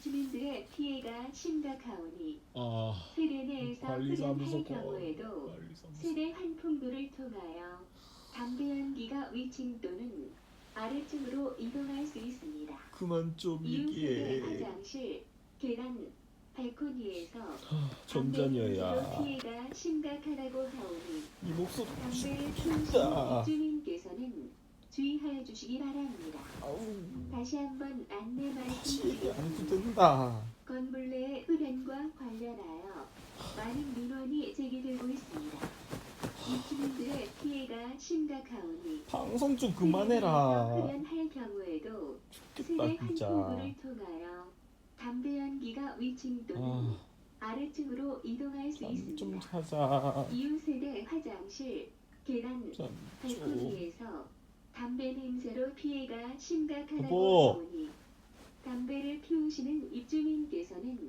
입주민들의 피해가 심각하오니 아 세대 내에서 관리사무소 거 경우에도 관리사무소 세대 환풍구를 통하여 담배 연기가 위층 또는 아래층으로 이동할 수 있습니다. 그만 좀 얘기해 화장실, 계단, 발코니에서 하, 담배 점잖여야 피해가 심각하다고 하오니 이 목소리 담배를 죽겠다. 피우시는 입주민께서는 주의하여 주시기 바랍니다. 다시 한번 안내. 안 된다 건물 내 흡연과 관련하여 많은 민원이 제기되고 있습니다. 입주민들의 피해가 심각하오니 방송 좀 그만해라 흡연할 경우에도 세대 죽겠다 진짜 한풍구를 통하여 담배 연기가 위층 또는 아, 아래층으로 이동할 수 잠 좀 있습니다. 자자 이웃 세대 화장실, 계단, 발코니에서 담배 냄새로 피해가 심각하다고 보니 담배를 피우시는 입주민께서는